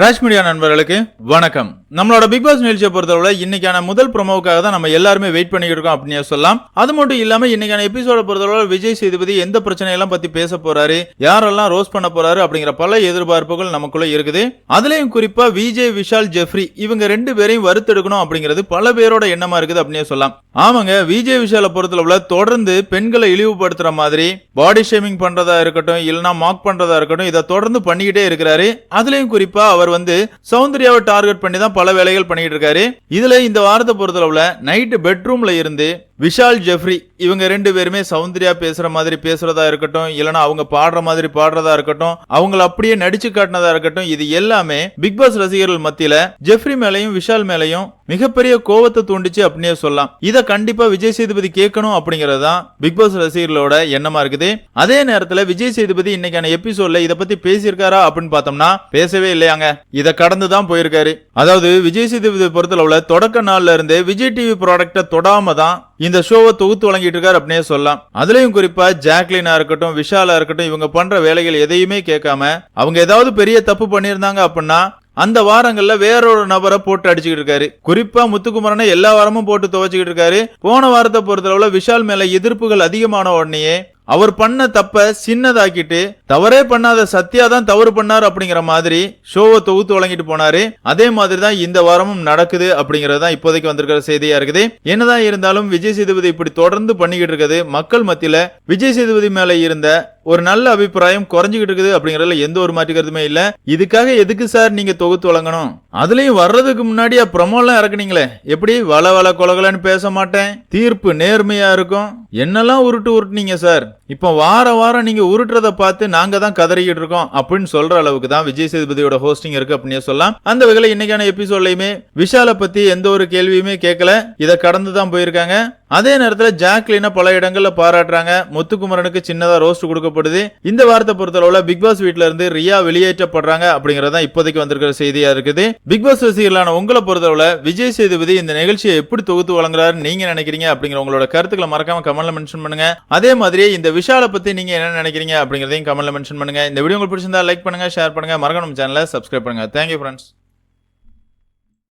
Raj media நண்பர்களுக்கு வணக்கம். நம்மளோட பிக் பாஸ் நிகழ்ச்சியை பொறுத்தவரை இன்னைக்கான முதல் ப்ரோமோவுக்காக தான் நம்ம எல்லாருமே வெயிட் பண்ணிக்கிட்டு இருக்கோம் அப்படின்னு சொல்லலாம். அது மட்டும் இல்லாம இன்னைக்கான எபிசோட பொறுத்தவரை விஜய் சேதுபதி எந்த பிரச்சனையெல்லாம் பத்தி பேச போறாரு யாரெல்லாம் ரோஸ் பண்ண போறாரு அப்படிங்கிற பல எதிர்பார்ப்புகள் நமக்குள்ள இருக்குது. அதுலயும் குறிப்பா விஜய் விஷால் ஜெஃப்ரி இவங்க ரெண்டு பேரையும் வறுத்தெடுக்கணும் அப்படிங்கிறது பல பேரோட எண்ணமா இருக்குது அப்படின்னு சொல்லலாம். ஆமாங்க விஜய் விஷாலை பொறுத்தளவுல தொடர்ந்து பெண்களை இழிவுபடுத்துற மாதிரி பாடி ஷேமிங் பண்றதா இருக்கட்டும் இல்லைன்னா மாக் பண்றதா இருக்கட்டும் இதை தொடர்ந்து பண்ணிக்கிட்டே இருக்கிறாரு. அதுலயும் குறிப்பா அவர் வந்து சௌந்தர்யாவை டார்கெட் பண்ணி தான் பல வேலைகள் பண்ணிட்டு இருக்காரு. இதுல இந்த வாரத்தை பொறுத்தளவுல நைட்டு பெட்ரூம்ல இருந்து விஷால் ஜெஃப்ரி இவங்க ரெண்டு பேருமே சௌந்தர்யா பேசுற மாதிரி பேசுறதா இருக்கட்டும் இல்லனா அவங்க பாடுற மாதிரி பாடுறதா இருக்கட்டும் அவங்கள அப்படியே நடிச்சு காட்டினதா இருக்கட்டும் இது எல்லாமே பிக் பாஸ் ரசிகர்கள் மத்தியில ஜெஃப்ரி மேலையும் விஷால் மேலையும் மிகப்பெரிய கோவத்தை தூண்டிச்சு அப்படின்னே சொல்லலாம். இத கண்டிப்பா விஜய் சேதுபதி கேட்கணும் அப்படிங்கறது தான் பிக் பாஸ் ரசிகர்களோட எண்ணமா இருக்குது. அதே நேரத்துல விஜய் சேதுபதி இன்னைக்கான எபிசோட்ல இத பத்தி பேசியிருக்காரா அப்படின்னு பார்த்தோம்னா பேசவே இல்லையாங்க. இத கடந்து தான் போயிருக்காரு. அதாவது விஜய் சேதுபதி பொறுத்தளவுல தொடக்க நாள்ல இருந்தே விஜய் டிவி ப்ராடக்ட தொடாம தான் இந்த ஷோவை தொகுத்து வழங்கிட்டு இருக்காரு அப்படின்னே சொல்லலாம். அதுலயும் குறிப்பா ஜாக்லினா இருக்கட்டும் விஷாலா இருக்கட்டும் இவங்க பண்ற வேலைகள் எதையுமே கேட்காம அவங்க ஏதாவது பெரிய தப்பு பண்ணியிருந்தாங்க அப்படின்னா அந்த வாரங்கள்ல வேறொரு நபரை போட்டு அடிச்சுக்கிட்டு இருக்காரு. குறிப்பா முத்துக்குமரனை எல்லா வாரமும் போட்டு துவச்சுக்கிட்டு இருக்காரு. போன வாரத்தை பொறுத்தளவுல விஷால் மேல எதிர்ப்புகள் அதிகமான உடனேயே அவர் பண்ண தப்ப சின்னதாக்கிட்டு தவறே பண்ணாத சத்யா தான் தவறு பண்ணாரு அப்படிங்கிற மாதிரி ஷோவை தொகுத்து வழங்கிட்டு போனாரு. அதே மாதிரி தான் இந்த வாரமும் நடக்குது அப்படிங்கிறது தான் இப்போதைக்கு வந்திருக்கிற செய்தியா இருக்குது. என்னதான் இருந்தாலும் விஜய் சேதுபதி இப்படி தொடர்ந்து பண்ணிக்கிட்டு இருக்குது மக்கள் மத்தியில விஜய் சேதுபதி மேல இருந்த ஒரு நல்ல அபிப்பிராயம் குறைஞ்சிக்கிட்டு இருக்குது அப்படிங்கறதுல எந்த ஒரு மாற்று கருத்துமே இல்ல. இதுக்காக எதுக்கு சார் நீங்க தொகுத்து வழங்கணும்? அதுலயும் வர்றதுக்கு முன்னாடியே ப்ரமோலாம் இறக்குனீங்களே. எப்படி வள வள கொலகலன்னு பேச மாட்டேன்? தீர்ப்பு நேர்மையா இருக்கும். என்னெல்லாம் உருட்டு உருட்டுனீங்க சார்? இப்போ வார வாரம் நீங்க உருட்டுறத பார்த்து நாங்க தான் கதறிக்கிட்டு இருக்கோம் அப்படின்னு சொல்ற அளவுக்கு தான் விஜய் சேதுபதியோட ஹோஸ்டிங் இருக்கு அப்படின்னு சொல்லலாம். அந்த வகையில இன்னைக்கான எபிசோட்லயுமே விஷால பத்தி எந்த ஒரு கேள்வியுமே கேட்கல இதை கடந்து தான் போயிருக்காங்க. அதே நேரத்தில் ஜாக்லின பல இடங்கள்ல பாராட்டுறாங்க. முத்துக்குமரனுக்கு சின்னதா ரோஸ்ட் கொடுக்க கொடுக்கப்படுது இந்த வாரத்தை பொறுத்தளவுல பிக் பாஸ் வீட்ல இருந்து ரியா வெளியேற்றப்படுறாங்க அப்படிங்கறத இப்போதைக்கு வந்திருக்கிற செய்தியா இருக்குது. பிக் பாஸ் ரசிகர்களான உங்களை பொறுத்தளவுல விஜய் சேதுபதி இந்த நிகழ்ச்சியை எப்படி தொகுத்து வழங்குறாரு நீங்க நினைக்கிறீங்க அப்படிங்கிற உங்களோட கருத்துக்களை மறக்காம கமெண்ட்ல மென்ஷன் பண்ணுங்க. அதே மாதிரி இந்த விஷால பத்தி நீங்க என்ன நினைக்கிறீங்க அப்படிங்கறதையும் கமெண்ட்ல மென்ஷன் பண்ணுங்க. இந்த வீடியோ உங்களுக்கு பிடிச்சிருந்தா லைக் பண்ணுங்க ஷேர் பண்ணுங்க. மறக்கணும் சேனலை சப்ஸ்கிரைப் பண்ணுங்க. Thank you friends